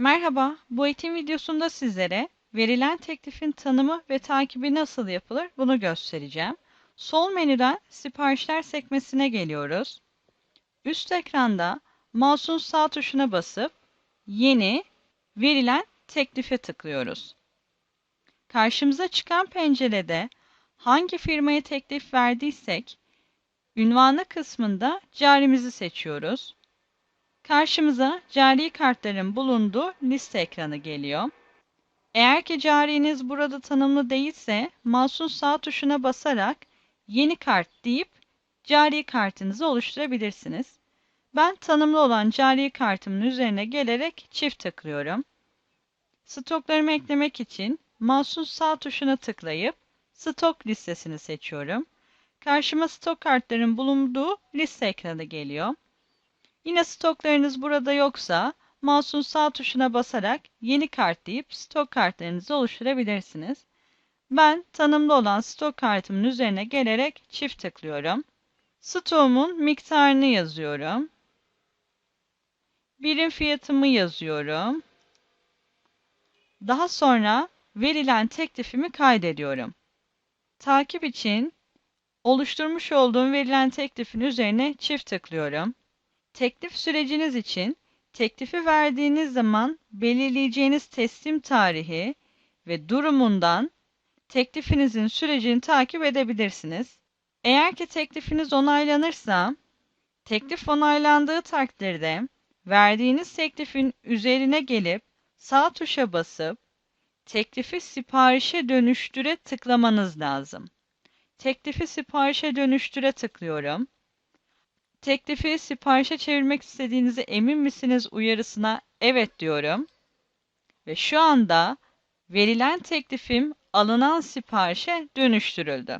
Merhaba, bu eğitim videosunda sizlere verilen teklifin tanımı ve takibi nasıl yapılır bunu göstereceğim. Sol menüden siparişler sekmesine geliyoruz. Üst ekranda mouse'un sağ tuşuna basıp yeni verilen teklife tıklıyoruz. Karşımıza çıkan pencerede hangi firmaya teklif verdiysek ünvanı kısmında carimizi seçiyoruz. Karşımıza cari kartların bulunduğu liste ekranı geliyor. Eğer ki cariniz burada tanımlı değilse mouse'un sağ tuşuna basarak yeni kart deyip cari kartınızı oluşturabilirsiniz. Ben tanımlı olan cari kartımın üzerine gelerek çift tıklıyorum. Stoklarımı eklemek için mouse'un sağ tuşuna tıklayıp stok listesini seçiyorum. Karşıma stok kartların bulunduğu liste ekranı geliyor. Yine stoklarınız burada yoksa mouse'un sağ tuşuna basarak yeni kart deyip stok kartlarınızı oluşturabilirsiniz. Ben tanımlı olan stok kartımın üzerine gelerek çift tıklıyorum. Stoğumun miktarını yazıyorum. Birim fiyatımı yazıyorum. Daha sonra verilen teklifimi kaydediyorum. Takip için oluşturmuş olduğum verilen teklifin üzerine çift tıklıyorum. Teklif süreciniz için teklifi verdiğiniz zaman belirleyeceğiniz teslim tarihi ve durumundan teklifinizin sürecini takip edebilirsiniz. Eğer ki teklifiniz onaylanırsa, teklif onaylandığı takdirde verdiğiniz teklifin üzerine gelip sağ tuşa basıp teklifi siparişe dönüştüre tıklamanız lazım. Teklifi siparişe dönüştüre tıklıyorum. Teklifi siparişe çevirmek istediğinize emin misiniz uyarısına evet diyorum. Ve şu anda verilen teklifim alınan siparişe dönüştürüldü.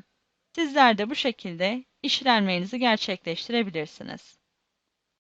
Sizler de bu şekilde işlemlerinizi gerçekleştirebilirsiniz.